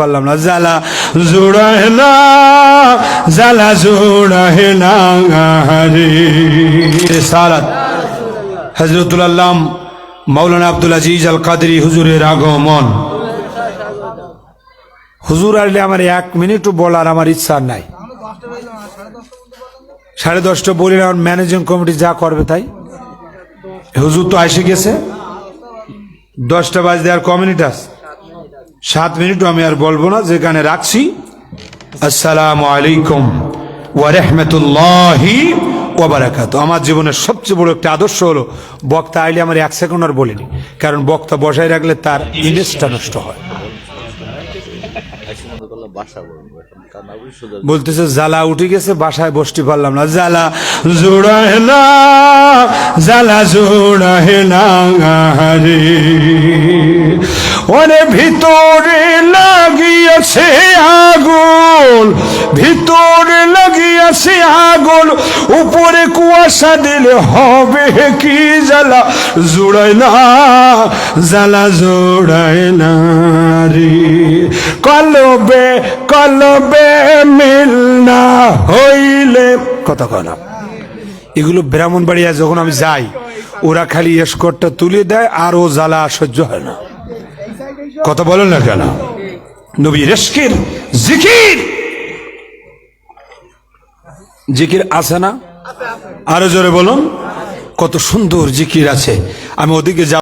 পারলাম না। জ্বালা জোড়ায় না, জ্বালা জোড়ায় না সালাত। হজরতুল আল্লাম মৌলানা আব্দুল আজিজ আল কাদরি হুজুরের আগমন। হুজুর আসলে আমার এক মিনিটও বলার আমার ইচ্ছা নাই। সাড়ে দশটা বলি না ম্যানেজিং কমিটি যা করবে তাই। হুজুর তো এসে গেছে। দশটা বাজতে আর ক আছে? সাত মিনিট আমি আর বলব না যেখানে রাখছি। আসসালামু আলাইকুম ওয়া রাহমাতুল্লাহি আমার জীবনের সবচেয়ে বড় একটা আদর্শ হলো, বক্তা আইলে আমার এক সেকেন্ড আর বলিনি, কারণ বক্তা বসায় রাখলে তার ইমেজটা নষ্ট হয়। বলতেছে, জ্বালা উঠে গেছে, বাসায় বসতে পারলাম না। জ্বালা জোড়ায় না, জ্বালা না রে ওরে ভিতরে লাগিয়েছে আগুন, ভিতরে লাগিয়েছে আগুন, উপরে কুয়াশা দিলে হবে কি জ্বালা? জোড়ায় না, জ্বালা জোড়ায় না রে। কলবে কলবে মিল না হইলে। কথা কনা এগুলো ব্রাহ্মণবাড়িয়া যখন আমি যাই, ওরা খালি এসকটটা তুলে দেয় আর ও জ্বালা সহ্য হয় না। কথা বলেন না কেন? নবী রেস্কির জিকির। জিকির আছে না? আরও জোরে বলুন। কত সুন্দর জিকির আছে। আমি ওদিকে যাব।